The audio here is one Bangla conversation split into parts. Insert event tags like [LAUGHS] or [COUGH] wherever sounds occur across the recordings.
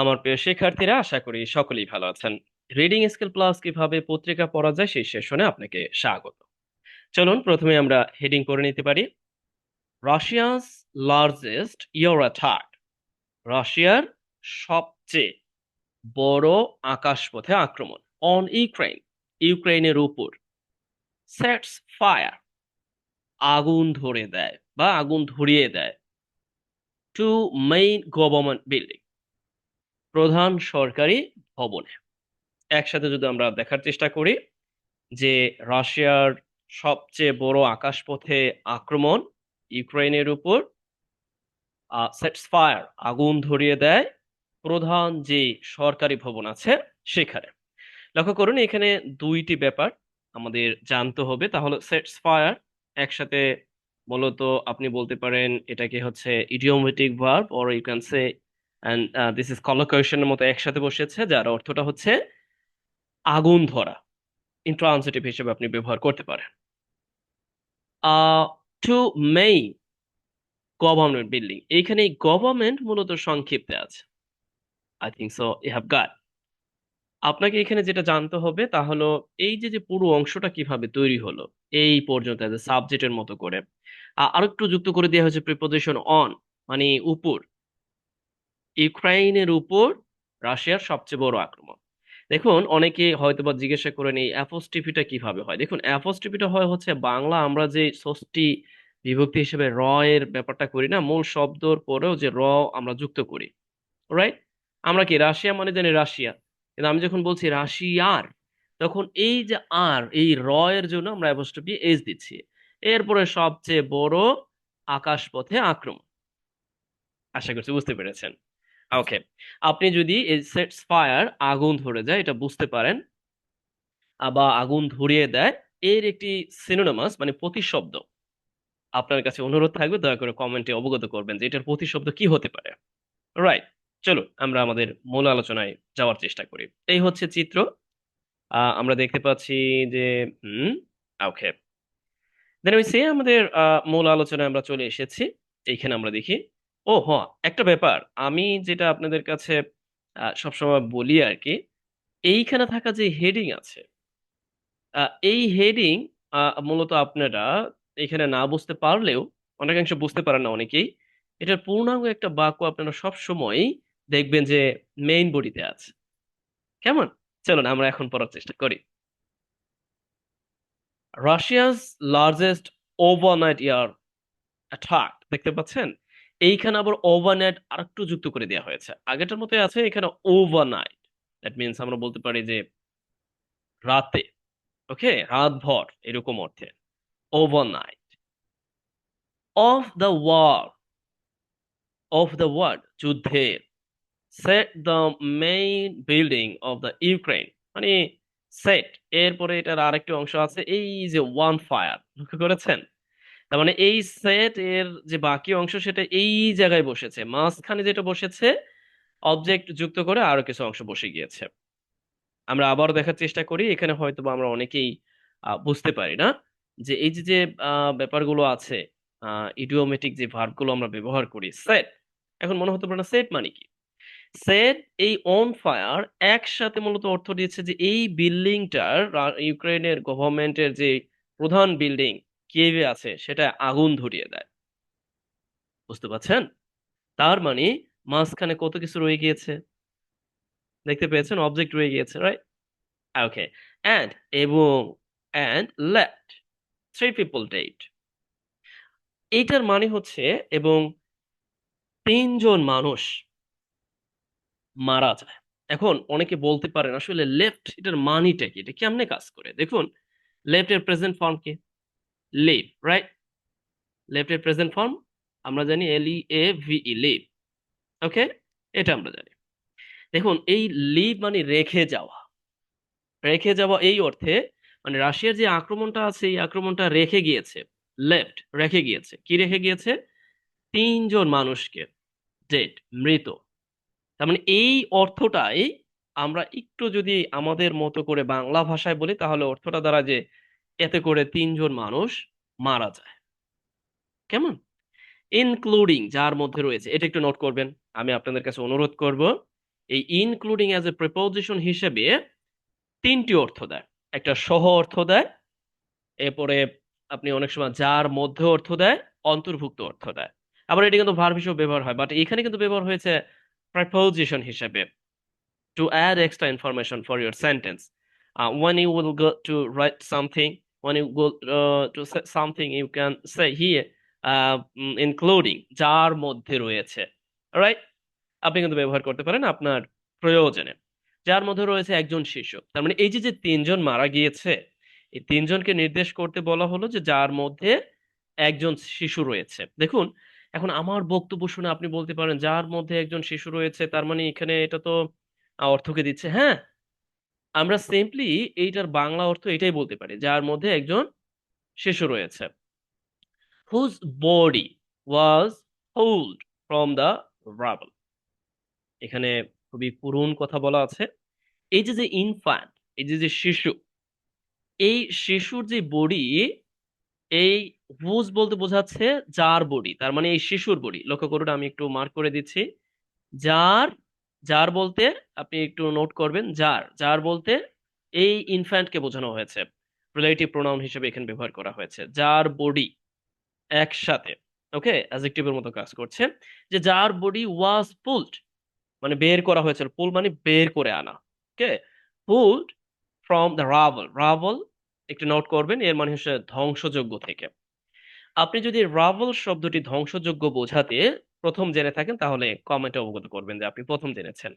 আমার প্রিয় শিক্ষার্থীরা, আশা করি সকলেই ভালো আছেন। রিডিং স্কিল প্লাস কীভাবে পত্রিকা পড়া যায় সেই সেশনে আপনাকে স্বাগত। চলুন প্রথমে আমরা হেডিং করে নিতে পারি। রাশিয়াস লার্জেস্ট অ্যাটাক রাশিয়ার সবচেয়ে বড় আকাশপথে আক্রমণ অন ইউক্রেন ইউক্রেনের উপর। সেটস ফায়ার আগুন ধরে দেয় বা আগুন ধরিয়ে দেয়। টু মেইন গভর্নমেন্ট বিল্ডিং প্রধান সরকারি ভবনে। একসাথে যদি আমরা দেখার চেষ্টা করি যে রাশিয়ার সবচেয়ে বড় আকাশপথে আক্রমণ ইউক্রেনের উপর ফায়ার আগুন ধরিয়ে দেয় প্রধান যে সরকারি ভবন আছে সেখানে। লক্ষ্য করুন এখানে দুইটি ব্যাপার আমাদের জানতে হবে। তাহলে সেটস ফায়ার একসাথে মূলত আপনি বলতে পারেন এটাকে হচ্ছে idiomatic verb or you can say and this is কলোকেশনের মতো একসাথে বসেছে যার অর্থটা হচ্ছে আগুন ধরা ইন্ট্রান্সিটিভ হিসেবে আপনি ব্যবহার করতে পারেন। টু মেই গভর্নমেন্ট বিল্ডিং এইখানে গভর্নমেন্ট মূলত সংক্ষিপ্তে আছে। I think so you have got আপনাকে এখানে যেটা জানতে হবে তা হলো, এই যে যে পুরো অংশটা কীভাবে তৈরি হলো, এই পর্যন্ত সাবজেক্টের মতো করে। আর একটু যুক্ত করে দেওয়া হয়েছে প্রিপোজিশন অন মানে উপর। ইউক্রাইনের উপর রাশিয়ার সবচেয়ে বড় আক্রমণ। দেখুন, অনেকে হয়তো বা জিজ্ঞাসা করেন এই অ্যাপোস্টিফিটা কীভাবে হয়? দেখুন অ্যাপোস্টিফিটা হয় হচ্ছে বাংলা, আমরা যে ষষ্ঠী বিভক্তি হিসেবে র এর ব্যাপারটা করি না, মূল শব্দর পরেও যে র আমরা যুক্ত করি। রাইট আমরা কি রাশিয়া মানে জানি রাশিয়া। কিন্তু আমি যখন বলছি রাশিয়ার, তখন এই যে আর, এই র এর জন্য আমরা অ্যাপোস্ট্রফি এস দিচ্ছি। এরপরে সবচেয়ে বড় আকাশপথে আক্রমণ। আশা করছি বুঝতে পেরেছেন। ওকে আপনি যদি এই সেটস ফায়ার আগুন ধরে যায় এটা বুঝতে পারেন বা আগুন ধরিয়ে দেয়, এর একটি সিনোনামাস মানে প্রতিশব্দ। আপনার কাছে অনুরোধ থাকবে, দয়া করে কমেন্টে অবগত করবেন যে এটার প্রতিশব্দ কি হতে পারে। রাইট চলো আমরা আমাদের মূল আলোচনায় যাওয়ার চেষ্টা করি। এই হচ্ছে চিত্র। আমরা দেখতে পাচ্ছি যে, হুম ওকে দেন সে আমাদের মূল আলোচনায় আমরা চলে এসেছি। এইখানে আমরা দেখি ও হ্যাঁ একটা ব্যাপার। আমি যেটা আপনাদের কাছে সবসময় বলি আর কি এইখানে থাকা যে হেডিং আছে এই হেডিং মূলত আপনারা এখানে না বুঝতে পারলেও, অনেকাংশ বুঝতে পারেন না অনেকেই, এটার পূর্ণাঙ্গ একটা বাক্য আপনারা সব সময় দেখবেন যে মেইন বডিতে আছে। কেমন? চলুন আমরা এখন পড়ার চেষ্টা করি। Russia's largest overnight air attack দেখতে পাচ্ছেন? এইখানে আবার ওভারনাইট আরেকটু যুক্ত করে দেওয়া হয়েছে। আগেটার মতোই আছে, এখানে ওভারনাইট দ্যাট মিনস আমরা বলতে পারি যে রাতে ওকে রাতভর এরকম অর্থে। Overnight of the war of the world যুদ্ধের set the main building of the Ukraine মানে সেট এরপরে এটার আরেকটি অংশ আছে, এই যে ওয়ান ফায়ার লক্ষ্য করেছেন? তার মানে এই সেট এর যে বাকি অংশ সেটা এই জায়গায় বসেছে। মাঝখানে যেটা বসেছে অবজেক্ট যুক্ত করে আরও কিছু অংশ বসে গিয়েছে। আমরা আবার দেখার চেষ্টা করি, এখানে হয়তো বা আমরা অনেকেই বুঝতে পারি না যে এই যে যে ব্যাপারগুলো আছে ইডিওমেটিক যে ভার্বগুলো আমরা ব্যবহার করি সেট এখন মনে হতে পারে না সেট মানে কি? সেট এই অন ফায়ার একসাথে মূলত অর্থ দিয়েছে যে এই বিল্ডিংটার ইউক্রেনের গভর্নমেন্টের যে প্রধান বিল্ডিং কিয়েভে আছে, সেটা আগুন ধরিয়ে দেয়। বুঝতে পারছেন? তার মানে মাঝখানে কত কিছু রয়ে গিয়েছে? দেখতে পেয়েছেন? অবজেক্ট রয়ে গিয়েছে রাইট ওকে অ্যান্ড এবং and left three people dead এইটার মানে হচ্ছে, এবং তিনজন মানুষ মারা যায়। এখন অনেকে বলতে পারেন, আসলে লেফট এটার মানিটা কি? এটা কেমনে কাজ করে? দেখুন লেফট এর প্রেজেন্ট ফর্ম কি? লিভ রাইট লেফট এর প্রেজেন্ট ফর্ম আমরা জানি এল ই এ ভি ই লিভ ওকে এটা আমরা জানি। দেখুন, এই লিভ মানে রেখে যাওয়া। রেখে যাওয়া এই অর্থে মানে রাশিয়ার যে আক্রমণটা আছে, এই আক্রমণটা রেখে গিয়েছে লেফট রেখে গিয়েছে। কি রেখে গিয়েছে? তিনজন মানুষকে ডেড মৃত। তার মানে এই অর্থটাই আমরা একটু যদি আমাদের মতো করে বাংলা ভাষায় বলি, তাহলে অর্থটা দ্বারা যে এতে করে তিনজন মানুষ মারা যায়। কেমন? ইনক্লুডিং যার মধ্যে রয়েছে এটা একটু নোট করবেন আমি আপনাদের কাছে অনুরোধ করব এই ইনক্লুডিং অ্যাজ এ প্রিপোজিশন হিসেবে তিনটি অর্থ দেয়। একটা সহ অর্থ দেয় এরপরে আপনি অনেক সময় যার মধ্যে অর্থ দেয় অন্তর্ভুক্ত অর্থ দেয়। আবার এটি কিন্তু ভার্ব হিসেবে ব্যবহার হয় বাট এখানে কিন্তু ব্যবহার হয়েছে প্রিপোজিশন হিসেবে। To add extra information for your sentence when you will go to write something, when you go uh, to say something, you can say here, uh, mm, including যার মধ্যে রয়েছে রাইট আপনি কিন্তু ব্যবহার করতে পারেন আপনার প্রয়োজনে। যার মধ্যে রয়েছে একজন শিশু তার মানে এই যে যে তিনজন মারা গিয়েছে এই তিনজনকে নির্দেশ করতে বলা হলো যে যার মধ্যে একজন শিশু রয়েছে। দেখুন এখন আমার বক্তব্য শুনে আপনি বলতে পারেন যার মধ্যে একজন শিশু রয়েছে তার মানে এখানে এটা তো অর্থকে দিচ্ছে হ্যাঁ? আমরা সিম্পলি এইটার বাংলা অর্থ এটাই বলতে পারি, যার মধ্যে একজন শিশু রয়েছে। Whose body was hauled from the rubble এখানে খুবই পুরন কথা বলা আছে। এই যে যে ইনফ্যান্ট এই যে যে শিশু, এই শিশুর যে বডি এই হুজ বলতে বোঝাচ্ছে যার বডি তার মানে এই শিশুর বডি লক্ষ্য করুন, আমি একটু মার্ক করে দিচ্ছি। যার যার বলতে আপনি একটু নোট করবেন, যার যার বলতে এই ইনফ্যান্টকে বোঝানো হয়েছে। রিলেটিভ প্রোনাউন হিসেবে এখানে ব্যবহার করা হয়েছে। যার বডি একসাথে ওকে অ্যাজেক্টিভের মতো কাজ করছে। যে যার বডি ওয়াজ পুলড মানে বের করা হয়েছে। পুল মানে বের করে আনা ওকে পুলড ফ্রম দ্য রাভল রাভল একটু নোট করবেন, এর মানে হচ্ছে ধ্বংসযোগ্য থেকে। আপনি যদি রাভল শব্দটি ধ্বংসযোগ্য বোঝাতে প্রথম জেনে থাকেন তাহলে কমেন্টে অবগত করবেন যে আপনি প্রথম জেনেছেন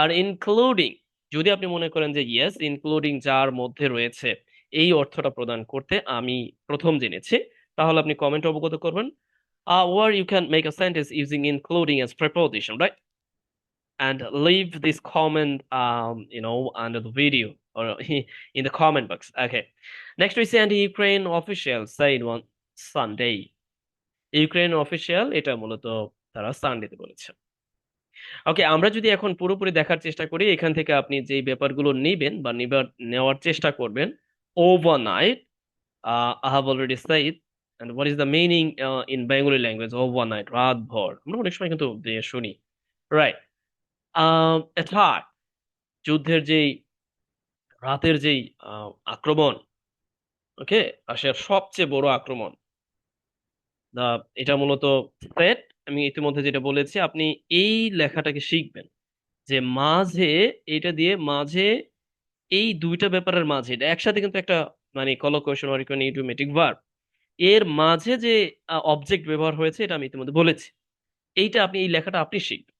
আর ইনক্লুডিং যদি আপনি মনে করেন যে ইয়েস ইনক্লুডিং যার মধ্যে রয়েছে এই অর্থটা প্রদান করতে আমি প্রথম জেনেছি তাহলে আপনি কমেন্টে অবগত করবেন where you can make a using including S preposition right and leave this comment you under the video Or um, [LAUGHS] in the comment box. Okay. Next, we see Ukraine official saying one Sunday. Ukraine official, it's a তারা সানডেতে বলেছে। ওকে আমরা যদি এখন পুরোপুরি দেখার চেষ্টা করি, এখান থেকে আপনি যে ব্যাপারগুলো নেবেন বা নেওয়ার চেষ্টা করবেন overnight I have already said and what is the meaning in Bengali language overnight রাত ভর? আমরা অনেক সময় কিন্তু শুনি। রাইট অ্যাটাক যুদ্ধের যেই, রাতের যেই আক্রমণ ওকে রাশিয়ার সবচেয়ে বড় আক্রমণ দা এটা মূলত থ্রেট আমি ইতিমধ্যে যেটা বলেছি, আপনি এই লেখাটাকে শিখবেন যে মাঝে এটা দিয়ে মাঝে এই দুইটা ব্যাপারের মাঝে, এটা একসাথে কিন্তু একটা মানে collocation or equal idiomatic verb এর মাঝে যে অবজেক্ট ব্যবহার হয়েছে, এটা আমি ইতিমধ্যে বলেছি। এইটা আপনি, এই লেখাটা আপনি শিখবেন।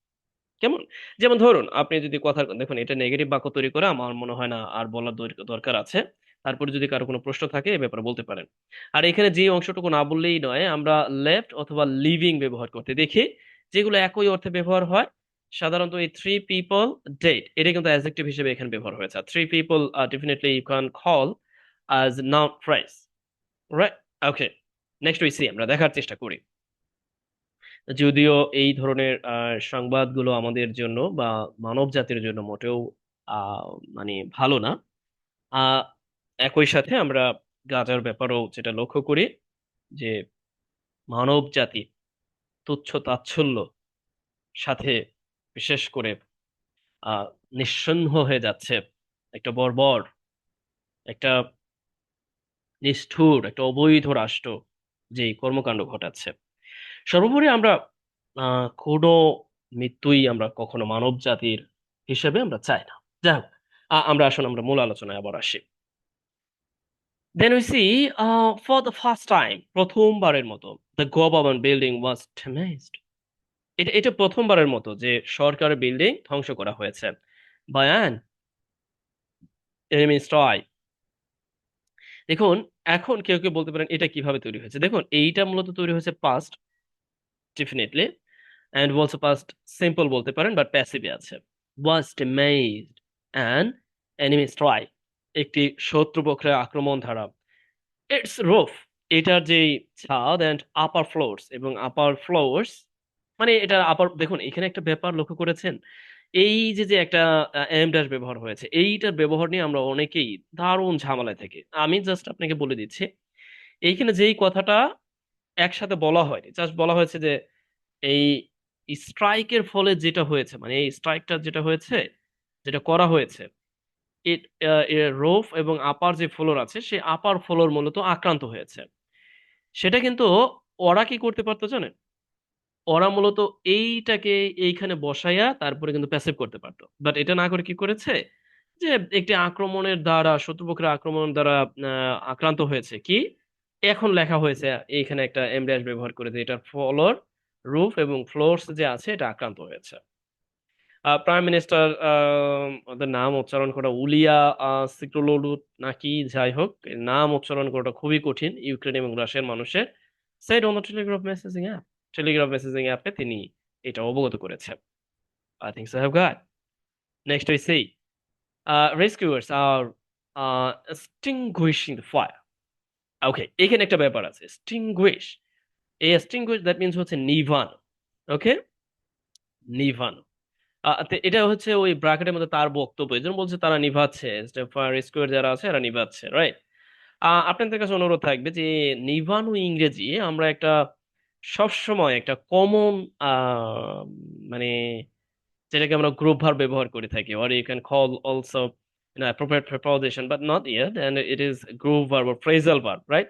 কেমন? যেমন ধরুন, আপনি যদি কথা, দেখুন, এটা নেগেটিভ বাক্য তৈরি করে আমার মনে হয় না আর বলার দরকার আছে। তারপরে যদি কারও কোনো প্রশ্ন থাকে, এ ব্যাপারে বলতে পারেন। আর এখানে যে অংশটুকু না বললেই নয়, আমরা লেফট অথবা লিভিং ব্যবহার করতে দেখি, যেগুলো একই অর্থে ব্যবহার হয়। সাধারণত এই থ্রি পিপল ডেট এটা কিন্তু অ্যাডজেক্টিভ হিসেবে এখানে ব্যবহার হয়েছে। Three people definitely you can call as noun phrase right okay next we see আমরা দেখার চেষ্টা করি। যদিও এই ধরনের সংবাদগুলো আমাদের জন্য বা মানব জাতির জন্য মোটেও মানে ভালো না। একই সাথে আমরা গাজার ব্যাপারেও যেটা লক্ষ্য করি যে মানব জাতি তুচ্ছ তাচ্ছল্য সাথে বিশেষ করে আহ নিঃসঙ্গ হয়ে যাচ্ছে। একটা বর্বর, একটা নিষ্ঠুর, একটা অবৈধ রাষ্ট্র যে কর্মকাণ্ড ঘটাচ্ছে। সর্বোপরি আমরা আহ কোনো মৃত্যুই আমরা কখনো মানব জাতির হিসেবে আমরা চাই না। যাই হোক আমরা আসুন আমরা মূল আলোচনায় আবার আসি। Then we see for the first time প্রথমবারের মতো the government building was damaged এটা এটা প্রথমবারের মতো যে সরকারের বিল্ডিং ধ্বংস করা হয়েছে। স্ট্রাইক দেখুন, এখন কেউ কেউ বলতে পারেন এটা কীভাবে তৈরি হয়েছে। দেখুন, এইটা মূলত তৈরি হয়েছে past definitely and also past simple বলতে পারেন বাট প্যাসিভে আছে। Was damaged and enemy strike একটি শত্রুপক্ষের আক্রমণ ধারা। ইটস রুফ এটার যে ছাদ অ্যান্ড আপার ফ্লোরস এবং আপার ফ্লোরস মানে এটা আপার দেখুন, এখানে একটা ব্যাপার লক্ষ্য করেছেন? এই যে যে একটা এম ড্যাশ ব্যবহার হয়েছে, এইটার ব্যবহার নিয়ে আমরা অনেকেই দারুণ ঝামেলায় থাকি। আমি জাস্ট আপনাকে বলে দিচ্ছি, এইখানে যেই কথাটা একসাথে বলা হয়নি জাস্ট বলা হয়েছে যে এই স্ট্রাইকের ফলে যেটা হয়েছে মানে এই স্ট্রাইকটা যেটা হয়েছে, যেটা করা হয়েছে ইট রোফ এবং আপার যে ফ্লোর আছে, সেই আপার ফ্লোর মূলত আক্রান্ত হয়েছে। সেটা কিন্তু ওরা কি করতে পারতো জানেন? ওরা মূলত এইটাকে এইখানে বসাইয়া তারপরে কিন্তু প্যাসিভ করতে পারতো। বাট এটা না করে কি করেছে? যে একটি আক্রমণের দ্বারা, শত্রুপক্ষের আক্রমণ দ্বারা আক্রান্ত হয়েছে। কি? এখন লেখা হয়েছে এইখানে একটা এম ড্যাশ ব্যবহার করেছে। এটার ফ্লোর রুফ এবং ফ্লোরস যে আছে, এটা আক্রান্ত হয়েছে। প্রাইম মিনিস্টার ওদের নাম উচ্চারণ করা উলিয়া সিক্রোলোলু নাকি যাই হোক নাম উচ্চারণ করাটা খুবই কঠিন ইউক্রেন এবং রাশিয়ার মানুষের। Set on telegraph messaging app telegraph messaging অ্যাপে তিনি এটা অবগত করেছেন। I think so have got next we see rescuers R the fire. Okay এখানে একটা ব্যাপার আছে, extinguish, এই extinguish দ্যাট মিন্স হচ্ছে নিভানো ওকে নিভানো। এটা হচ্ছে ওই ব্র্যাকেটের মধ্যে তার বক্তব্য। এই জন্য বলছে তারা নিভাচ্ছে যারা আছে এরা নিভাচ্ছে রাইট আপনাদের কাছে অনুরোধ থাকবে যে নিভানো ইংরেজি আমরা একটা সবসময় একটা কমন মানে যেটাকে আমরা গ্রুপ ভার্ব ব্যবহার করে থাকি, or you can call also you know appropriate preposition, but not yet, and it is group verb or phrasal verb, right?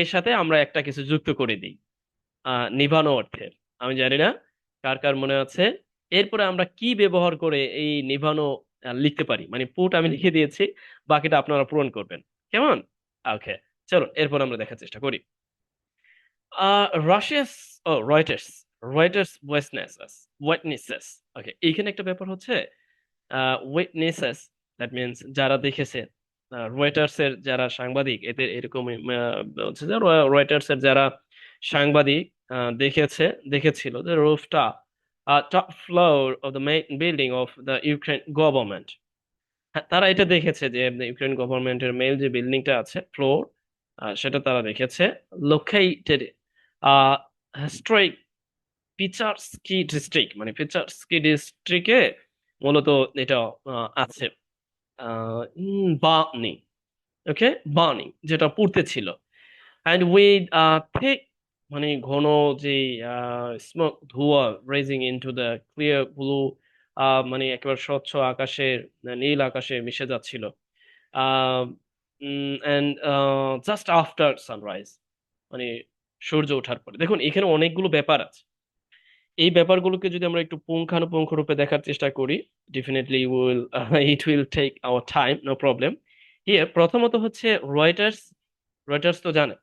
এর সাথে আমরা একটা কিছু যুক্ত করে দিই নিভানো অর্থের। আমি জানি না কার কার মনে আছে। এরপরে আমরা কি ব্যবহার করে এই নিভানো লিখতে পারি? মানে পুট আমি লিখে দিয়েছি, বাকিটা আপনারা পূরণ করবেন। কেমন? ওকে চলো এরপর আমরা দেখার চেষ্টা করি। রাশিয়াস ও রয়টার্স রয়টার্স ওয়েটনেসেস ওয়েটনেসেস ওকে, এইখানে একটা ব্যাপার হচ্ছে ওয়েটনেসেস দ্যাট মিনস যারা দেখেছে রয়টার্স এর যারা সাংবাদিক, এদের এরকম হচ্ছে যে রয়টার্স এর যারা সাংবাদিক দেখেছে, দেখেছিল যে রুফটা top floor of the main building of the Ukraine government তারা এটা দেখেছে যে ইউক্রেন গভর্নমেন্টের মেল যে বিল্ডিংটা আছে ফ্লোর সেটা তারা দেখেছে লোকেটেড হিস্ট্রিক পিচারস্কি ডিস্ট্রিক্ট মানে পিচারস্কি ডিস্ট্রিক্টে মূলত এটা আছে। বার্নিং ওকে বার্নিং যেটা পড়তে ছিল। অ্যান্ড উইথ থিক মানে ঘন যে স্মোক ধোঁয়া raging into the clear blue মানে একেবারে স্বচ্ছ আকাশের নীল আকাশে মিশে যাচ্ছিল। অ্যান্ড জাস্ট আফটার সানরাইজ মানে সূর্য ওঠার পরে। দেখুন, এখানে অনেকগুলো ব্যাপার আছে। এই ব্যাপারগুলোকে যদি আমরা একটু পুঙ্খানুপুঙ্খ রূপে দেখার চেষ্টা করি definitely will it will take our time no problem here প্রথমত হচ্ছে রয়টার্স রয়টার্স তো জানে।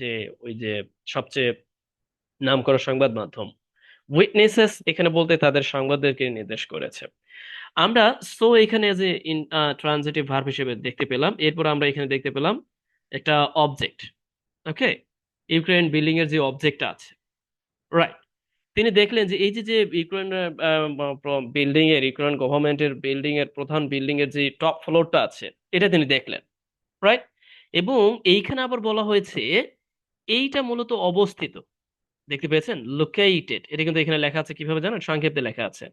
যে ওই যে সবচেয়ে নামকরা সংবাদ মাধ্যম উইটনেসেস এখানে বলতে তাদের সংবাদদেরকে নির্দেশ করেছে। আমরা সো এখানে যে ইন ট্রানজিটিভ ভার্ব হিসেবে দেখতে পেলাম, এরপর আমরা এখানে দেখতে পেলাম একটা অবজেক্ট ওকে ইউক্রেন বিল্ডিং এর যে অবজেক্টটা আছে রাইট তিনি দেখলেন যে এই যে যে ইউক্রেন বিল্ডিং এর ইউক্রেন গভর্নমেন্টের বিল্ডিং এর প্রধান বিল্ডিং এর যে টপ ফ্লোরটা আছে, এটা তিনি দেখলেন রাইট এবং এইখানে আবার বলা হয়েছে এইটা মূলত অবস্থিত। দেখতে পেয়েছেন? লোকেটেড এটা কিন্তু এখানে লেখা আছে কীভাবে জানেন? সংক্ষেপে লেখা আছে।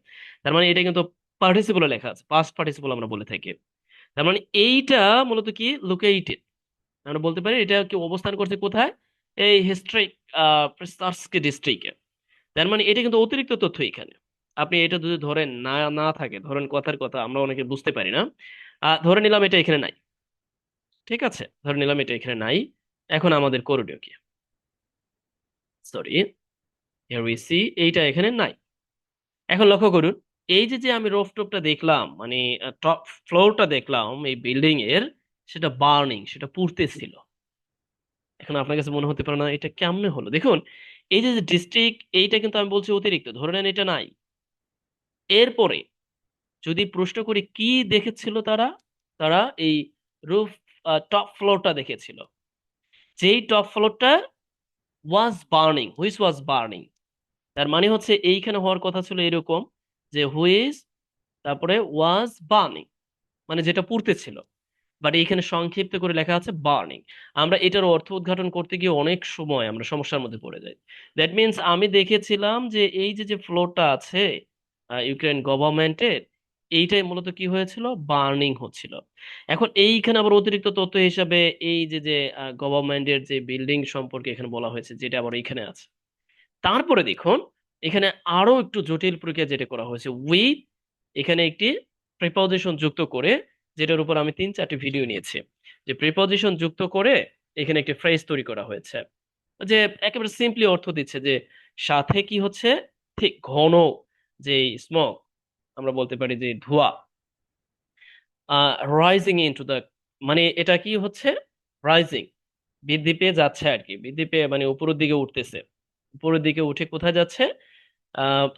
তার মানে এটা কিন্তু পার্টিসিপল লেখা আছে। পাস্ট পার্টিসিপল আমরা বলে থাকি। তার মানে এইটা মূলত কি? লোকেটেড আমরা বলতে পারি এটা কি অবস্থান করছে কোথায়? এই হিস্ট্রিক প্রিস্তার্সকি ডিস্ট্রিক্টে তার মানে এটা কিন্তু অতিরিক্ত তথ্য এখানে। আপনি এটা যদি ধরেন না না থাকে, ধরেন কথার কথা, আমরা অনেকে বুঝতে পারি না। ধরে নিলাম এটা এখানে নাই। ঠিক আছে? ধরে নিলাম এটা এখানে নাই। এখন আমাদের করণীয় কি? সরি হিয়ার উই সি এইটা এখানে নাই। এখন লক্ষ্য করুন, এই যে যে আমি রোফটপটা দেখলাম মানে টপ ফ্লোরটা দেখলাম এই বিল্ডিং এর সেটা বার্নিং সেটা পুড়তেছিল এখন আপনার কাছে মনে হতে পারে না এটা কেমনে হলো? দেখুন, এই যে ডিস্ট্রিক্ট এইটা কিন্তু আমি বলছি অতিরিক্ত, ধরে নেন এটা নাই। এরপরে, যদি প্রশ্ন করি কি দেখেছিল তারা? তারা এই রুফ টপ ফ্লোরটা দেখেছিল। যেই টপ ফ্লোরটা was burning which was burning তার মানে হচ্ছে এইখানে হওয়ার কথা ছিল এরকম যে হুইচ তারপরে ওয়াজ বার্নিং মানে যেটা পড়তে ছিল। বাট এইখানে সংক্ষিপ্ত করে লেখা আছে বার্নিং আমরা এটার অর্থ উদ্ঘাটন করতে গিয়ে অনেক সময় আমরা সমস্যার মধ্যে পড়ে যাই। দ্যাট মিন্স আমি দেখেছিলাম যে এই যে যে ফ্লোরটা আছে ইউক্রেন গভর্নমেন্টের এইটাই মূলত কি হয়েছিল? বার্নিং হচ্ছিল। এখন এইখানে আবার অতিরিক্ত তথ্য হিসাবে এই যে যে গভর্নমেন্টের যে বিল্ডিং সম্পর্কে এখানে বলা হয়েছে, যেটা আবার এইখানে আছে। তারপরে দেখুন, এখানে আরও একটু জটিল প্রক্রিয়া যেটা করা হয়েছে। উইথ এখানে একটি প্রিপজিশন যুক্ত করে, যেটার উপর আমি তিন, চারটি ভিডিও নিয়েছি। যে প্রিপজিশন যুক্ত করে এখানে একটি ফ্রেজ তৈরি করা হয়েছে। যে একেবারে সিম্পলি অর্থ দিচ্ছে যে, সাথে কি হচ্ছে? ঠিক ঘন যে স্মোক আমরা বলতে পারি যে ধোঁয়া রাইজিং ইনটু দ্য মানে এটা কি হচ্ছে? রাইজিং বৃদ্ধি পেয়ে যাচ্ছে আর কি, বৃদ্ধি পেয়ে মানে উপরের দিকে উঠতেছে। উপরের দিকে উঠে কোথায় যাচ্ছে?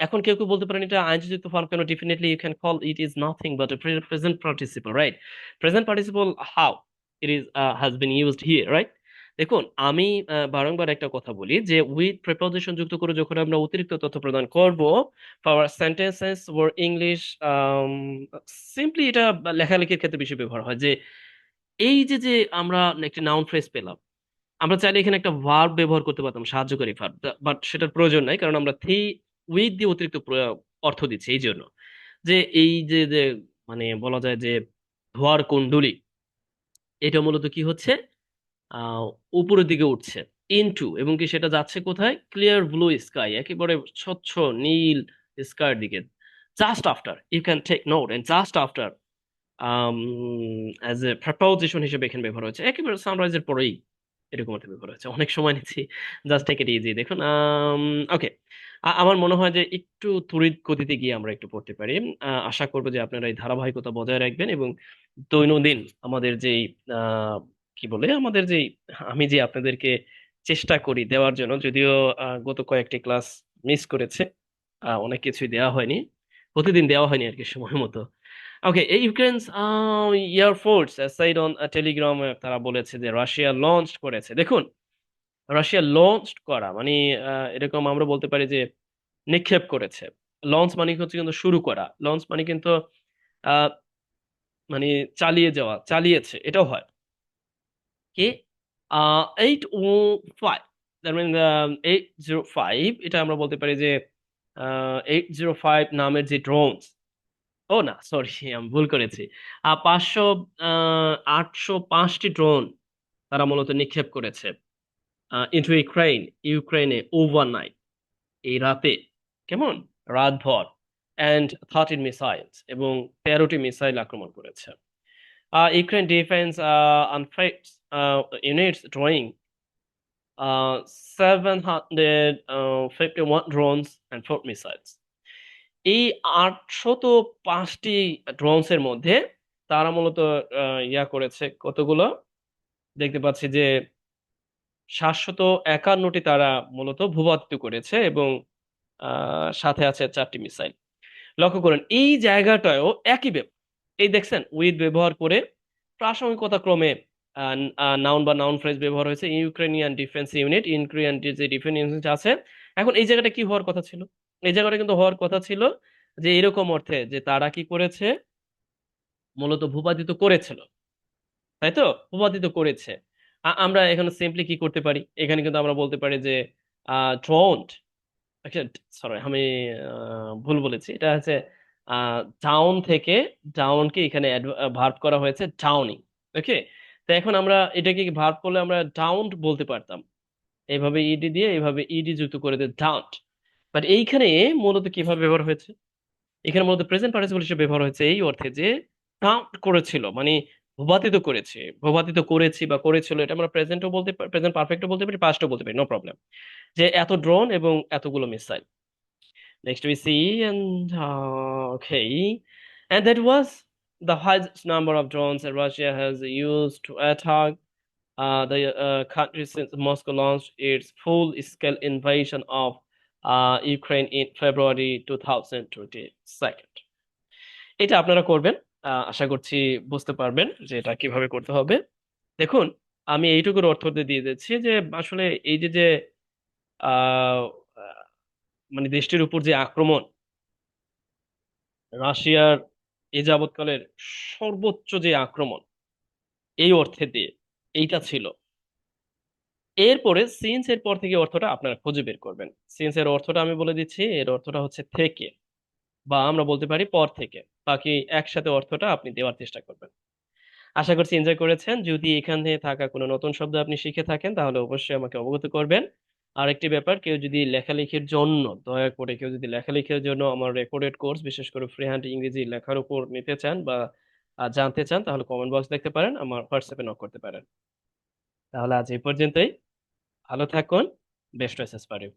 এখন কেউ কেউ বলতে পারেন এটা আইনযুক্ত ফর্ম কেন? Definitely you can call it is nothing but present participle right present participle how it is has been used here right দেখুন, আমি বারংবার একটা কথা বলি যে উইথ প্রিপজিশন যুক্ত করে যখন আমরা অতিরিক্ত তথ্য প্রদান করব for sentences or English simply এটা লেখালেখির ক্ষেত্রে বেশি ব্যবহার হয় যে, এই যে যে আমরা একটি নাউন ফ্রেজ পেলাম, আমরা চাইলে এখানে একটা ভার্ব ব্যবহার করতে পারতাম, সাহায্যকারী ভার্ব বাট সেটার প্রয়োজন নাই, কারণ আমরা থি উইথ দিয়ে অতিরিক্ত অর্থ দিচ্ছি, এই জন্য। যে, এই যে যে মানে বলা যায় যে ধোয়ার কুণ্ডলী, এটা মূলত কি হচ্ছে? উপরের দিকে উঠছে। ইনটু এবং কি সেটা যাচ্ছে কোথায়? ক্লিয়ার ব্লু স্কাই একেবারে স্বচ্ছ নীল স্কাইয়ের দিকে। Just after you can take note and just after as a proposition হিসেবে এখানে ব্যবহার হচ্ছে একেবারে সানরাইজের পরেই এরকম একটা ব্যবহার হচ্ছে অনেক সময় নিচ্ছি। জাস্ট টেক ইট ইজি দেখুন ওকে আমার মনে হয় যে একটু তড়িৎ গতিতে গিয়ে আমরা একটু পড়তে পারি। আশা করব যে আপনারা এই ধারাবাহিকতা বজায় রাখবেন এবং দৈনন্দিন আমাদের যেই কি বলে, আমাদের যে, আমি যে আপনাদেরকে চেষ্টা করি দেওয়ার জন্য, যদিও গত কয়েকটি ক্লাস মিস করেছে অনেক কিছুই দেওয়া হয়নি, প্রতিদিন দেওয়া হয়নি আর কি সময় মতো। ওকে, এই Ukraine's air force side on Telegram তারা বলেছে যে রাশিয়া লঞ্চ করেছে। দেখুন, রাশিয়া লঞ্চ করা মানে এরকম আমরা বলতে পারি যে নিক্ষেপ করেছে। লঞ্চ মানে হচ্ছে কিন্তু শুরু করা লঞ্চ মানে কিন্তু মানে চালিয়ে যাওয়া, চালিয়েছে, এটাও হয়। কি eight O five that mean eight zero five এটা আমরা বলতে পারি যে এইট জিরো ফাইভ নামের যে ড্রোনস ও না সরি [LAUGHS] আমি ভুল করেছি। পাঁচশো আটশো পাঁচটি ড্রোন তারা মূলত নিক্ষেপ করেছে ইন্টু ইউক্রেন ইউক্রেনে ওভারনাইট এই রাতে। কেমন? রাতভর। অ্যান্ড থার্টিন মিসাইলস এবং তেরোটি মিসাইল আক্রমণ করেছে। uh, defense defense uh, units drawing. Uh, 751 drones and four missiles. এই আটশত পাঁচটি ড্রোনস এর মধ্যে তারা মূলত ইয়া করেছে কতগুলো? দেখতে পাচ্ছি যে সাতশত একান্নটি তারা মূলত ভূপাতিত করেছে এবং সাথে আছে চারটি মিসাইল। লক্ষ্য করেন এই জায়গাটায়ও একই ব্যাপার এই দেখছেন উইথ ব্যবহার করে প্রাসঙ্গিকতা ক্রমে নাউন বা নাউন ফ্রেজ ব্যবহার হয়েছে ইউক্রেনিয়ান ডিফেন্স ইউনিট ইউক্রেনিয়ান যে ডিফেন্স ইউনিট আছে, এখন এই জায়গাটা কি হওয়ার কথা ছিল? এই জায়গাটা কিন্তু হওয়ার কথা ছিল যে, এরকম অর্থে যে, তারা কি করেছে? মূলত ভূপাতিত করেছিল। তাই তো? ভূপাতিত করেছে। আমরা এখানে সিম্পলি কি করতে পারি? এখানে কিন্তু আমরা বলতে পারি যে ড্রোন্ড সরি আমি ভুল বলেছি। এটা হচ্ছে ডাউন থেকে ডাউনকে এখানে ভার্ব করা হয়েছে ডাউনিং ওকে তো এখন আমরা এটাকে ভার্ব করলে আমরা ডাউন বলতে পারতাম? এইভাবে ইডি দিয়ে এইভাবে ইডি যুক্ত করে দিয়ে ডাউন্ট বাট এইখানে মূলত কীভাবে ব্যবহার হয়েছে? এখানে মূলত প্রেজেন্ট পার্টিসিপল হিসেবে ব্যবহার হয়েছে এই অর্থে যে ডাউট করেছিল মানে ভূপাতিত করেছে ভূপাতিত করেছি বা করেছিল এটা আমরা প্রেজেন্টও বলতে পারি প্রেজেন্ট পারফেক্টও বলতে পারি পাস্টও বলতে পারি নো প্রবলেম যে এত ড্রোন এবং এতগুলো missile. Next we see and uh, and that was the highest number of drones that Russia has used to attack uh, the uh, country since Moscow launched its full-scale invasion of uh, Ukraine in February 2022. এটা আপনারা করবেন আশা করছি বুঝতে পারবেন যে এটা কীভাবে করতে হবে দেখুন আমি এইটুকুর অর্থ দিয়ে দিচ্ছি যে আসলে এই যে যে মানে দেশটির উপর যে আক্রমণ রাশিয়ার এ যাবৎকালের সর্বোচ্চ যে আক্রমণ, এই অর্থে দিয়ে এইটা ছিল। এরপরে সিন্স এর পর থেকে অর্থটা আপনারা খুঁজে বের করবেন। সিন্স এর অর্থটা আমি বলে দিচ্ছি, এর অর্থটা হচ্ছে থেকে বা আমরা বলতে পারি পর থেকে। বাকি একসাথে অর্থটা আপনি দেওয়ার চেষ্টা করবেন। আশা করছি এনজয় করেছেন। যদি এখানে থাকা কোনো নতুন শব্দ আপনি শিখে থাকেন, তাহলে অবশ্যই আমাকে অবগত করবেন। আরেকটি ব্যাপার, কেউ যদি লেখালেখির জন্য, দয়া করে কেউ যদি লেখালেখির জন্য আমার রেকর্ডেড কোর্স, বিশেষ করে ফ্রি হ্যান্ড ইংরেজি লেখার উপর নিতে চান বা জানতে চান, তাহলে কমেন্ট বক্স দেখতে পারেন, আমার হোয়াটসঅ্যাপে নক করতে পারেন। তাহলে আজ এই পর্যন্তই। ভালো থাকুন। Best Oasis you